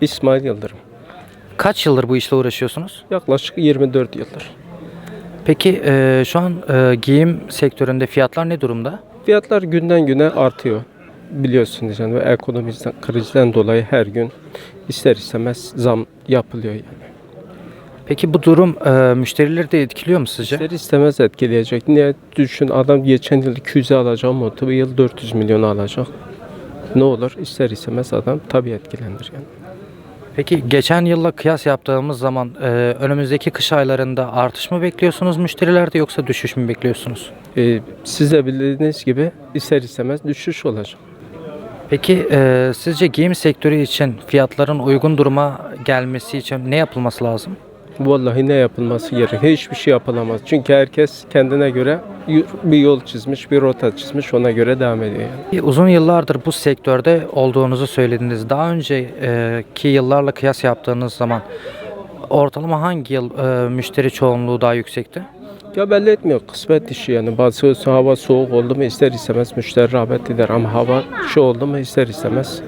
İsmail Yıldırım. Kaç yıldır bu işle uğraşıyorsunuz? Yaklaşık 24 yıldır. Peki e, şu an e, giyim sektöründe fiyatlar ne durumda? Fiyatlar günden güne artıyor. Biliyorsunuz yani ve ekonomiden, krizden dolayı her gün ister istemez zam yapılıyor yani. Peki bu durum e, müşterileri de etkiliyor mu sizce? İster istemez etkileyecek. Niye? Düşün adam geçen yıl 200'e alacağı motu bu yıl 400 milyona alacak. Ne olur? İster istemez adam tabii etkilenir yani. Peki geçen yılla kıyas yaptığımız zaman e, önümüzdeki kış aylarında artış mı bekliyorsunuz müşterilerde yoksa düşüş mü bekliyorsunuz? Ee, siz de bildiğiniz gibi ister istemez düşüş olacak. Peki e, sizce giyim sektörü için fiyatların uygun duruma gelmesi için ne yapılması lazım? Vallahi ne yapılması gerek? Hiçbir şey yapılamaz. Çünkü herkes kendine göre bir yol çizmiş, bir rota çizmiş, ona göre devam ediyor yani. Uzun yıllardır bu sektörde olduğunuzu söylediniz. Daha önceki yıllarla kıyas yaptığınız zaman ortalama hangi yıl e, müşteri çoğunluğu daha yüksekti? Ya belli etmiyor. Kısmet işi yani. Bazı hava soğuk oldu mu ister istemez müşteri rağbet eder. Ama hava şu oldu mu ister istemez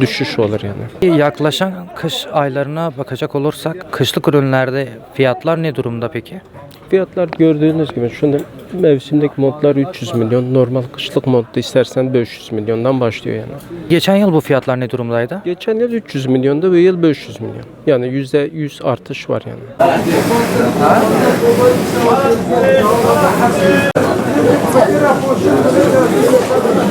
düşüş olur yani. Yaklaşan kış aylarına bakacak olursak kışlık ürünlerde fiyatlar ne durumda peki? Fiyatlar gördüğünüz gibi şimdi mevsimlik montlar 300 milyon. Normal kışlık montta istersen 500 milyondan başlıyor yani. Geçen yıl bu fiyatlar ne durumdaydı? Geçen yıl 300 milyonda bu yıl 500 milyon. Yani yüzde 100 artış var yani. Gracias.